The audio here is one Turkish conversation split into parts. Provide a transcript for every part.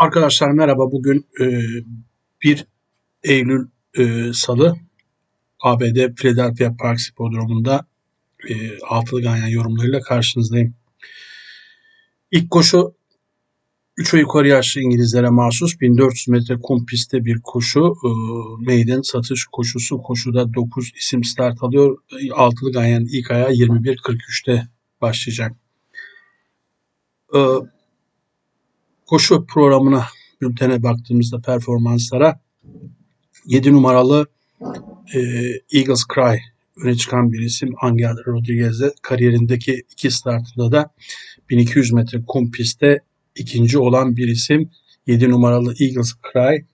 Arkadaşlar merhaba. Bugün e, 1 Eylül e, Salı ABD Philadelphia Park Hipodromu'nda e, altılı ganyan yorumlarıyla karşınızdayım. İlk koşu 3 ve yukarı yaşlı İngilizlere mahsus 1400 metre kum pistte bir koşu. E, maiden satış koşusu. Koşuda 9 isim start alıyor. Altılı ganyan ilk ayağı 21.43'te başlayacak. E, koşu programına, bültene baktığımızda performanslara 7 numaralı e, Eagles Cry öne çıkan bir isim Angel Rodriguez'de kariyerindeki iki startında da 1200 metre kum pistte ikinci olan bir isim 7 numaralı Eagles Cry.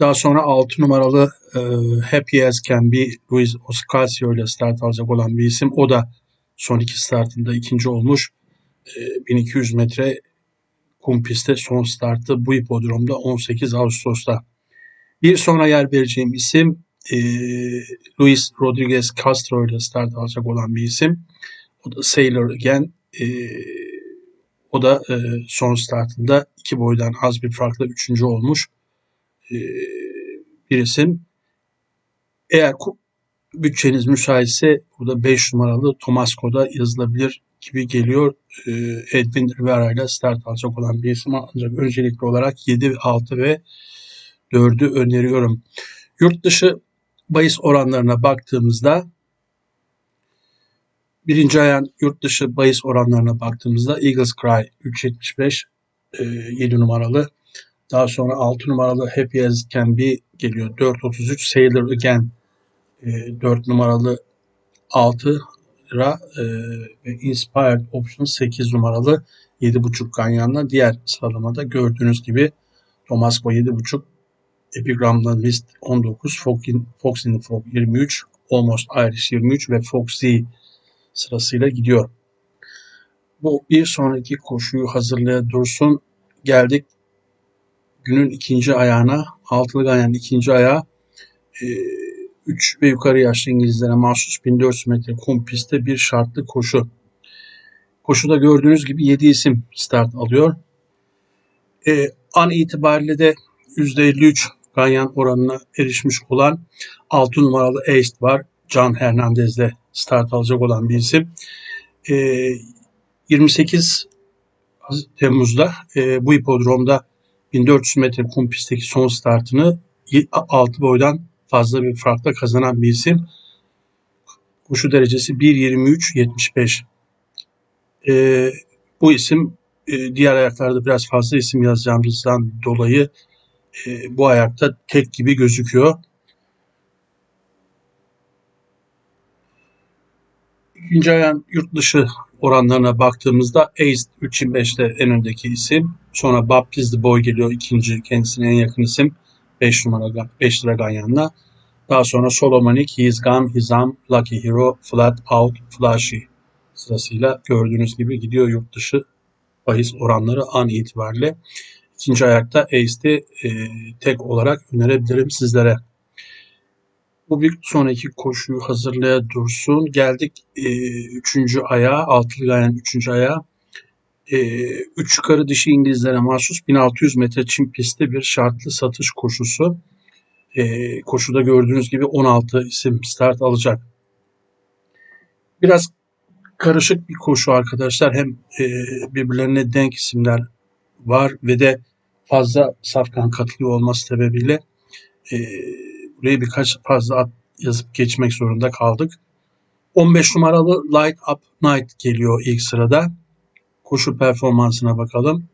Daha sonra 6 numaralı e, Happy As Can Be Luis Oscasio ile start alacak olan bir isim. O da son iki startında ikinci olmuş. E, 1200 metre kum pistte son startı bu hipodromda 18 Ağustos'ta. Bir sonra yer vereceğim isim e, Luis Rodriguez Castro ile start alacak olan bir isim. O da Sailor Again. E, o da e, son startında iki boydan az bir farkla üçüncü olmuş e, bir isim. Eğer bütçeniz müsaitse burada 5 numaralı Tomasco'da yazılabilir gibi geliyor. Ee, Edwin Rivera ile start alacak olan bir isim ancak öncelikli olarak 7, 6 ve 4'ü öneriyorum. Yurt dışı bahis oranlarına baktığımızda birinci ayağın yurt dışı bahis oranlarına baktığımızda Eagles Cry 3.75 7 e, numaralı. Daha sonra 6 numaralı Happy As Can Be geliyor 4.33 Sailor Again 4 e, numaralı 6 lira e, ve Inspired Option 8 numaralı 7.5 ganyanla diğer sıralamada gördüğünüz gibi Tomasco 7.5 Epigram'da Mist 19, Fox in, Fox in the Fog 23, Almost Irish 23 ve Fox Z sırasıyla gidiyor. Bu bir sonraki koşuyu hazırlaya dursun. Geldik günün ikinci ayağına. Altılı ganyanın ikinci ayağı. Ee, 3 ve yukarı yaşlı İngilizlere mahsus 1400 metre kum pistte bir şartlı koşu. Koşuda gördüğünüz gibi 7 isim start alıyor. E, an itibariyle de %53 ganyan oranına erişmiş olan 6 numaralı Ace var. Can Hernandez'le start alacak olan bir isim. E, 28 Temmuz'da e, bu hipodromda 1400 metre kum pistteki son startını 6 boydan fazla bir farkla kazanan bir isim. Koşu derecesi 1.23.75. Ee, bu isim e, diğer ayaklarda biraz fazla isim yazacağımızdan dolayı e, bu ayakta tek gibi gözüküyor. İkinci ayağın yurt dışı oranlarına baktığımızda Ace 3.25'te en öndeki isim. Sonra Baptist Boy geliyor ikinci kendisine en yakın isim. 5 numara 5 lira ganyanla. Daha sonra Solomonic, Gone, Hizam, Lucky Hero, Flat Out, Flashy sırasıyla gördüğünüz gibi gidiyor yurt dışı bahis oranları an itibariyle. İkinci ayakta Ace'de e, tek olarak önerebilirim sizlere. Bu bir sonraki koşuyu hazırlaya dursun. Geldik e, üçüncü ayağa, altılı ayağın üçüncü ayağı. E, üç yukarı dişi İngilizlere mahsus 1600 metre çim pistte bir şartlı satış koşusu. E, koşuda gördüğünüz gibi 16 isim start alacak. Biraz karışık bir koşu arkadaşlar. Hem e, birbirlerine denk isimler var ve de fazla safkan katılıyor olması sebebiyle e, buraya birkaç fazla at yazıp geçmek zorunda kaldık. 15 numaralı Light Up Night geliyor ilk sırada. Koşu performansına bakalım.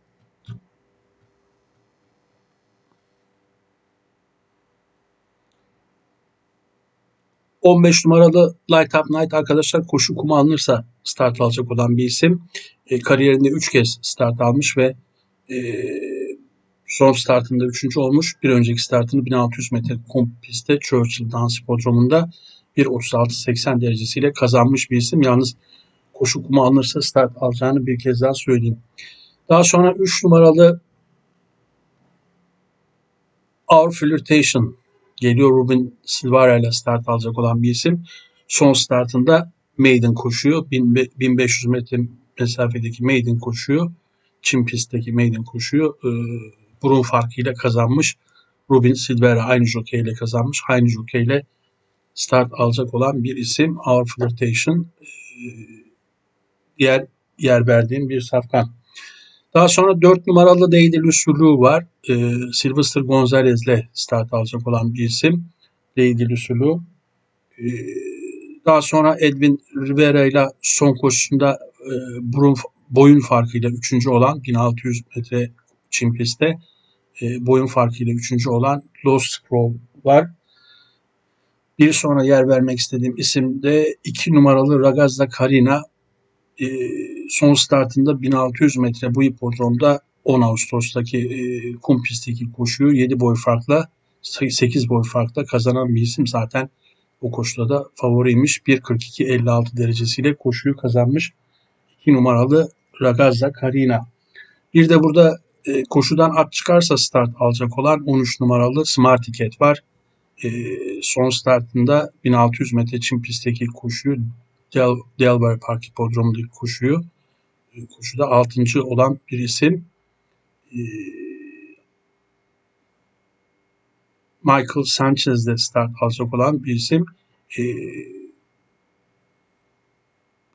15 numaralı Light Up Night arkadaşlar koşu kumu alınırsa start alacak olan bir isim. E, kariyerinde 3 kez start almış ve e, son startında 3. olmuş. Bir önceki startını 1600 metre kum pistte Churchill Dance Hipodromu'nda 1.36-80 derecesiyle kazanmış bir isim. Yalnız koşu kumu alınırsa start alacağını bir kez daha söyleyeyim. Daha sonra 3 numaralı Our Flirtation geliyor Ruben Silvara ile start alacak olan bir isim. Son startında maiden koşuyor. 1500 metre mesafedeki maiden koşuyor. Çim pistteki maiden koşuyor. Ee, burun farkıyla kazanmış. Rubin Silvera aynı jockey ile kazanmış. Aynı jockey ile start alacak olan bir isim. Our Flirtation e, diğer yer verdiğim bir safkan. Daha sonra 4 numaralı Lady Lusulou var. E, Sylvester Gonzalez'le start alacak olan bir isim. Lady Lusulou. E, daha sonra Edwin Rivera ile son koşusunda e, burun, boyun farkıyla 3. olan 1600 metre çim pistte e, boyun farkıyla 3. olan Lost Scroll var. Bir sonra yer vermek istediğim isim de 2 numaralı Ragazda Karina. E, son startında 1600 metre bu hipodromda 10 Ağustos'taki e, kum pistteki koşuyu 7 boy farkla 8 boy farkla kazanan bir isim zaten o koşuda da favoriymiş. 1.42.56 derecesiyle koşuyu kazanmış. 2 numaralı Ragazza Karina. Bir de burada e, koşudan at çıkarsa start alacak olan 13 numaralı Smart Ticket var. E, son startında 1600 metre çim pistteki koşuyu Del Delaware Park Hipodromu'ndaki koşuyu e, koşuda 6. olan bir isim. E, Michael Sanchez'de start alacak olan bir isim. E,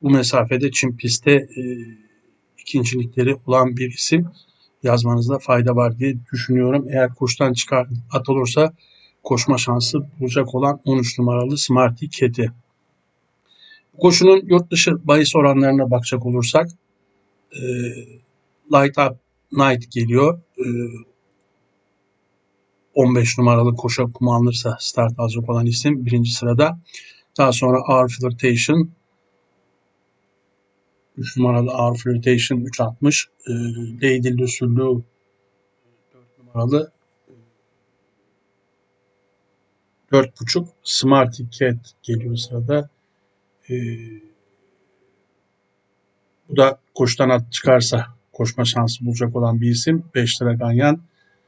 bu mesafede çim pistte ikincilikleri olan bir isim yazmanızda fayda var diye düşünüyorum. Eğer koştan çıkar at olursa koşma şansı bulacak olan 13 numaralı Smarty Keti. Koşunun yurt dışı bahis oranlarına bakacak olursak e, Light Up Night geliyor. E, 15 numaralı koşa kumu alınırsa start alacak olan isim birinci sırada. Daha sonra Our Flirtation 3 numaralı Our Flirtation 360 e, Lady Lusullu 4 numaralı 4.5 Smarty Cat geliyor sırada. E, bu da koştan at çıkarsa koşma şansı bulacak olan bir isim. 5 lira ganyan.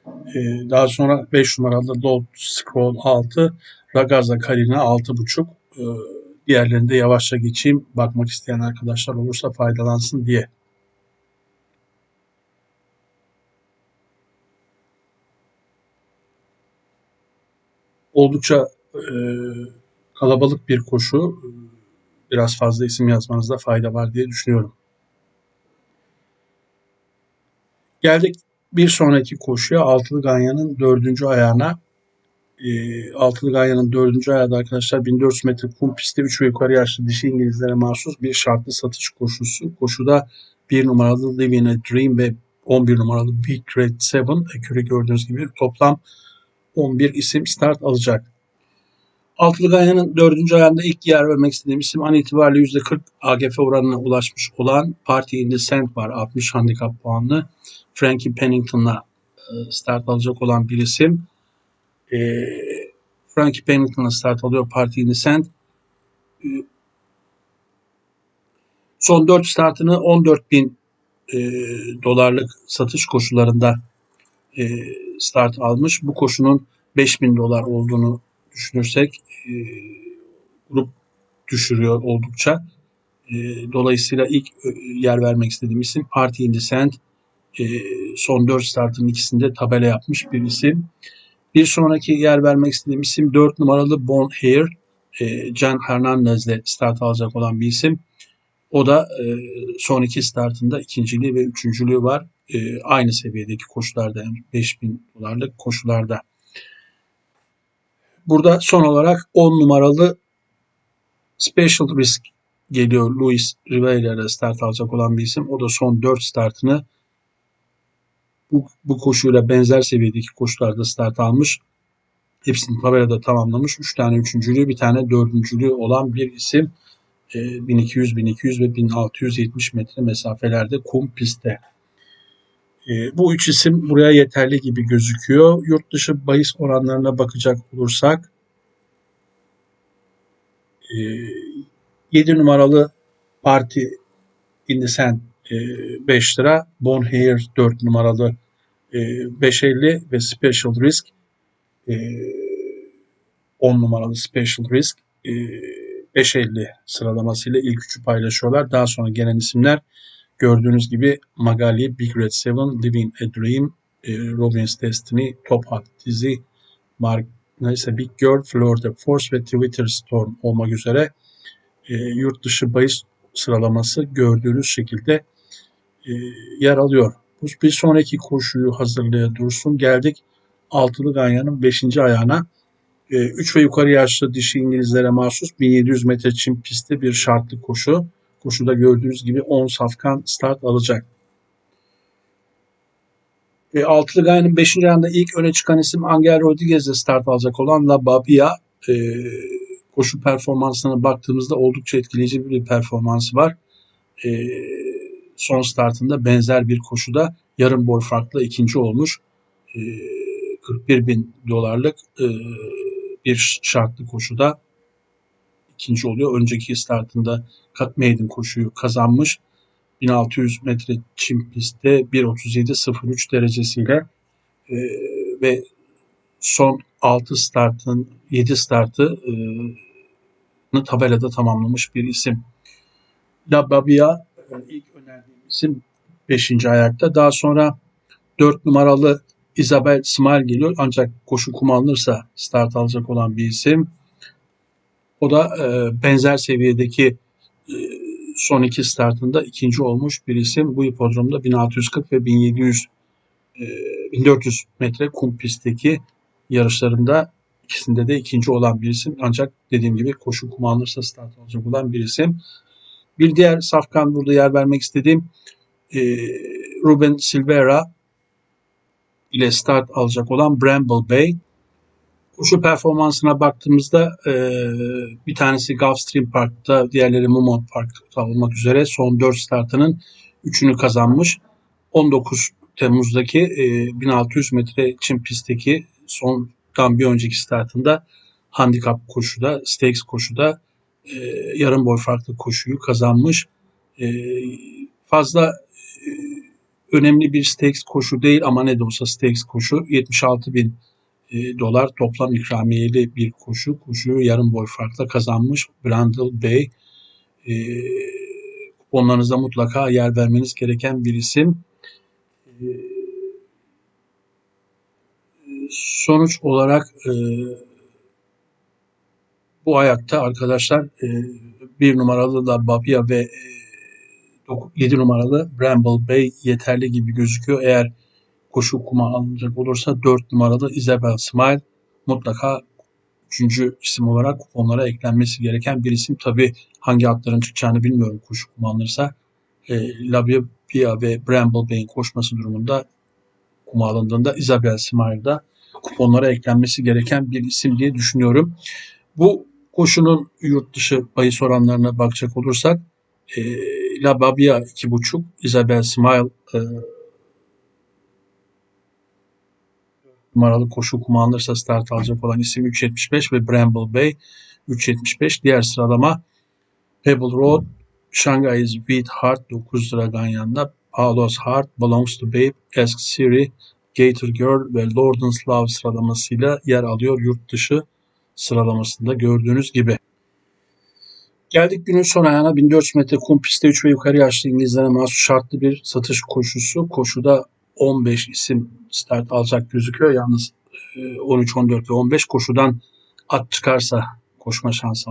Ee, daha sonra 5 numaralı Load Scroll 6, Ragazza Karina 6.5. Ee, diğerlerini de yavaşça geçeyim. Bakmak isteyen arkadaşlar olursa faydalansın diye. Oldukça e, kalabalık bir koşu. Biraz fazla isim yazmanızda fayda var diye düşünüyorum. Geldik bir sonraki koşuya Altılı Ganyan'ın dördüncü ayağına. E, Altılı Ganyan'ın dördüncü ayağı da arkadaşlar 1400 metre kum pistte 3 ve yukarı yaşlı dişi İngilizlere mahsus bir şartlı satış koşusu. Koşuda 1 numaralı Living a Dream ve 11 numaralı Big Red 7 ekürü gördüğünüz gibi toplam 11 isim start alacak. Altılı Ganyan'ın dördüncü ayağında ilk yer vermek istediğim isim an itibariyle %40 AGF oranına ulaşmış olan Party in the Sand var. 60 handikap puanlı. Frankie Pennington'la e, start alacak olan bir isim. E, Frankie Pennington'la start alıyor Party in the Sand. E, son 4 startını 14 bin e, dolarlık satış koşullarında e, start almış. Bu koşunun 5000 dolar olduğunu düşünürsek e, grup düşürüyor oldukça. E, dolayısıyla ilk e, yer vermek istediğim isim Party in the Sand. E, son 4 startın ikisinde tabela yapmış bir isim. Bir sonraki yer vermek istediğim isim 4 numaralı Bon Hair. E, Can Hernandez'le start alacak olan bir isim. O da e, son iki startında ikinciliği ve üçüncülüğü var. E, aynı seviyedeki koşularda yani 5000 dolarlık koşularda. Burada son olarak 10 numaralı Special Risk geliyor. Luis Rivera ile start alacak olan bir isim. O da son 4 startını bu, bu koşuyla benzer seviyedeki koşularda start almış. Hepsini tabelada tamamlamış. 3 tane üçüncülüğü, bir tane dördüncülüğü olan bir isim. 1200, 1200 ve 1670 metre mesafelerde kum pistte. E, bu üç isim buraya yeterli gibi gözüküyor. Yurt dışı bahis oranlarına bakacak olursak e, 7 numaralı Parti Indisen e, 5 lira, Bonhair 4 numaralı e, 5.50 ve Special Risk e, 10 numaralı Special Risk e, 5.50 sıralamasıyla ilk üçü paylaşıyorlar. Daha sonra gelen isimler Gördüğünüz gibi Magali, Big Red Seven, Living a Dream, e, Robin's Destiny, Top Hat, Dizi, Mark, neyse Big Girl, Florida Force ve Twitter Storm olmak üzere e, yurt dışı bahis sıralaması gördüğünüz şekilde e, yer alıyor. Bir sonraki koşuyu hazırlaya dursun. Geldik altılı ganyanın 5. ayağına. 3 ve yukarı yaşlı dişi İngilizlere mahsus 1700 metre çim pistte bir şartlı koşu. Koşuda gördüğünüz gibi 10 safkan start alacak. E, altılı ganyanın 5. ayağında ilk öne çıkan isim Angel Rodriguez'le start alacak olan La Babia. E, koşu performansına baktığımızda oldukça etkileyici bir performansı var. E, son startında benzer bir koşuda yarım boy farklı ikinci olmuş. E, 41 bin dolarlık e, bir şartlı koşuda ikinci oluyor. Önceki startında Cut Maiden koşuyu kazanmış. 1600 metre çim pistte 1.37.03 derecesiyle e, ve son 6 startın 7 startı e, tabelada tamamlamış bir isim. La Babia e, ilk önerdiğim isim 5. ayakta. Daha sonra 4 numaralı Isabel Smile geliyor ancak koşu kum alınırsa start alacak olan bir isim. O da e, benzer seviyedeki e, son iki startında ikinci olmuş bir isim. Bu hipodromda 1640 ve 1700 e, 1400 metre kum pistteki yarışlarında ikisinde de ikinci olan bir isim. Ancak dediğim gibi koşu kum alınırsa start alacak olan bir isim. Bir diğer safkan burada yer vermek istediğim e, Ruben Silvera ile start alacak olan Bramble Bay. Koşu performansına baktığımızda e, bir tanesi Gulfstream Park'ta, diğerleri Mumont Park'ta olmak üzere son 4 startının 3'ünü kazanmış. 19 Temmuz'daki e, 1600 metre çim pistteki sondan bir önceki startında handikap koşuda, stakes koşuda e, yarım boy farklı koşuyu kazanmış. E, fazla e, önemli bir stakes koşu değil ama ne de olsa stakes koşu 76 bin dolar toplam ikramiyeli bir koşu. Koşuyu yarım boy farkla kazanmış Brandel Bey. E, kuponlarınızda mutlaka yer vermeniz gereken bir isim. E, sonuç olarak e, bu ayakta arkadaşlar e, bir numaralı da Babia ve e, 7 numaralı Bramble Bay yeterli gibi gözüküyor. Eğer koşu kuma alınacak olursa 4 numaralı Isabel Smile mutlaka üçüncü isim olarak kuponlara eklenmesi gereken bir isim. Tabi hangi atların çıkacağını bilmiyorum koşu kuma alınırsa. E, Labia ve Bramble Bay'in koşması durumunda kuma alındığında Isabel Smile'da kuponlara eklenmesi gereken bir isim diye düşünüyorum. Bu koşunun yurt dışı bahis oranlarına bakacak olursak e, La Babia 2.5, Isabel Smile e, numaralı koşu kuma alınırsa start alacak olan isim 3.75 ve Bramble Bay 3.75. Diğer sıralama Pebble Road, Shanghai's Beat Heart 9 lira Ganyan'da, Palos Heart, Belongs to Babe, Ask Siri, Gator Girl ve Lord's Love sıralamasıyla yer alıyor yurt dışı sıralamasında gördüğünüz gibi. Geldik günün son ayağına 1400 metre kum pistte 3 ve yukarı yaşlı İngilizlere mahsus şartlı bir satış koşusu. Koşuda 15 isim start alacak gözüküyor. Yalnız 13, e, 14 ve 15 koşudan at çıkarsa koşma şansı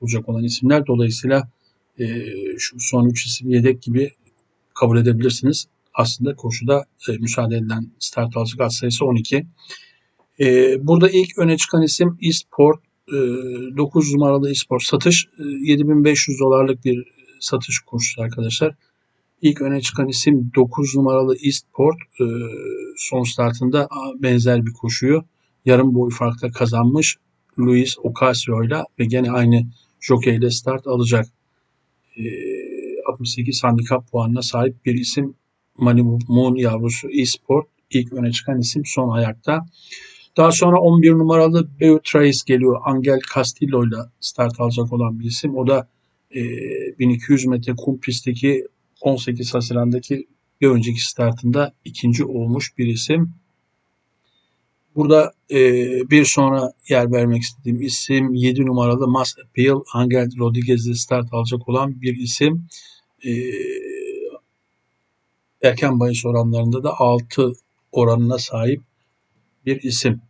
olacak olan isimler. Dolayısıyla e, şu son 3 isim yedek gibi kabul edebilirsiniz. Aslında koşuda e, müsaade edilen start alacak at sayısı 12. Burada ilk öne çıkan isim eSport 9 numaralı eSport satış 7500 dolarlık bir satış koşusu arkadaşlar. İlk öne çıkan isim 9 numaralı Eastport. E, son startında benzer bir koşuyu yarım boy farkla kazanmış Luis Ocasio ile ve gene aynı jockey ile start alacak. E, 68 handikap puanına sahip bir isim Malibu Moon yavrusu Eastport. İlk öne çıkan isim son ayakta. Daha sonra 11 numaralı Beatrice geliyor. Angel Castillo ile start alacak olan bir isim. O da e, 1200 metre kum pistteki 18 Haziran'daki bir önceki startında ikinci olmuş bir isim. Burada e, bir sonra yer vermek istediğim isim 7 numaralı Mas Appeal Angel Rodriguez'de start alacak olan bir isim. E, erken bahis oranlarında da 6 oranına sahip bir isim.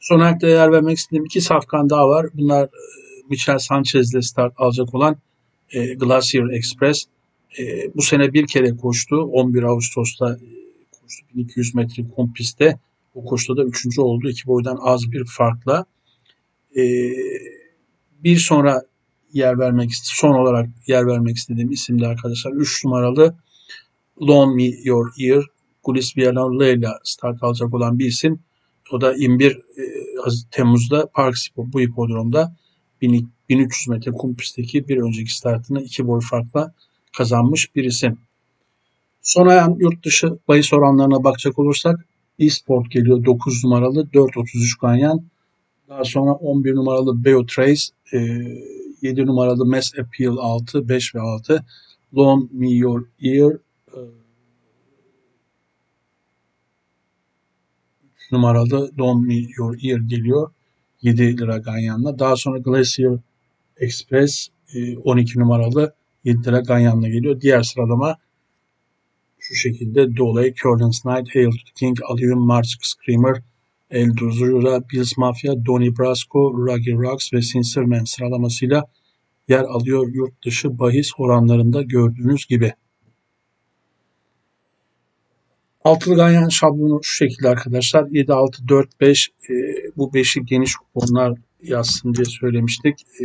Son ayakta yer vermek istediğim iki safkan daha var. Bunlar e, Michel Sanchez ile start alacak olan e, Glacier Express. E, bu sene bir kere koştu. 11 Ağustos'ta e, koştu 1200 metre kum pistte. O koşuda da üçüncü oldu. İki boydan az bir farkla. E, bir sonra yer vermek son olarak yer vermek istediğim isimde arkadaşlar 3 numaralı Loan Me Your Ear Gulis Villanueva ile start alacak olan bir isim. O da 21 e, Temmuz'da Park Spor bu hipodromda 1300 metre kum pistteki bir önceki startını iki boy farkla kazanmış bir isim. Son ayağın yurt dışı bahis oranlarına bakacak olursak eSport geliyor 9 numaralı 4.33 Ganyan. Daha sonra 11 numaralı Beo Trace, e, 7 numaralı Mass Appeal 6, 5 ve 6. Loan Me Your Ear, e, numaralı Loan Me Your Ear geliyor. 7 lira ganyanla. Daha sonra Glacier Express e, 12 numaralı 7 lira ganyanla geliyor. Diğer sıralama şu şekilde Dolay, Curlin's Knight, Hail to King, Aliyun, March Screamer, El Duzura, Bills Mafia, Donny Brasco, Ruggy Rocks ve Sincerman sıralamasıyla yer alıyor yurt dışı bahis oranlarında gördüğünüz gibi. Altılı ganyan şablonu şu şekilde arkadaşlar. 7, 6, 4, 5 e, bu 5'i geniş kuponlar yazsın diye söylemiştik. E,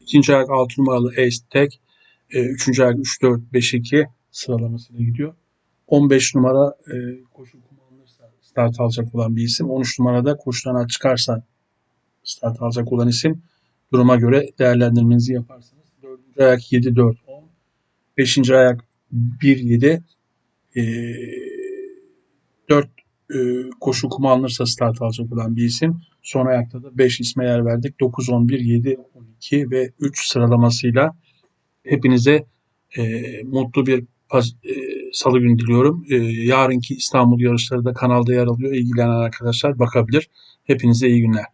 ikinci ayak 6 numaralı Ace Tek. E, üçüncü ayak 3, 4, 5, 2 sıralamasıyla gidiyor. 15 numara e, koşu kullanılırsa start alacak olan bir isim. 13 numarada koşudan çıkarsa start alacak olan isim. Duruma göre değerlendirmenizi yaparsınız. Dördüncü ayak 7, 4, 10. Beşinci ayak 1, 7. E, 4 e, koşu kumu alınırsa start alacak olan bir isim. Son ayakta da 5 isme yer verdik. 9, 11, 7, 12 ve 3 sıralamasıyla hepinize e, mutlu bir paz, e, salı günü diliyorum. E, yarınki İstanbul yarışları da kanalda yer alıyor. İlgilenen arkadaşlar bakabilir. Hepinize iyi günler.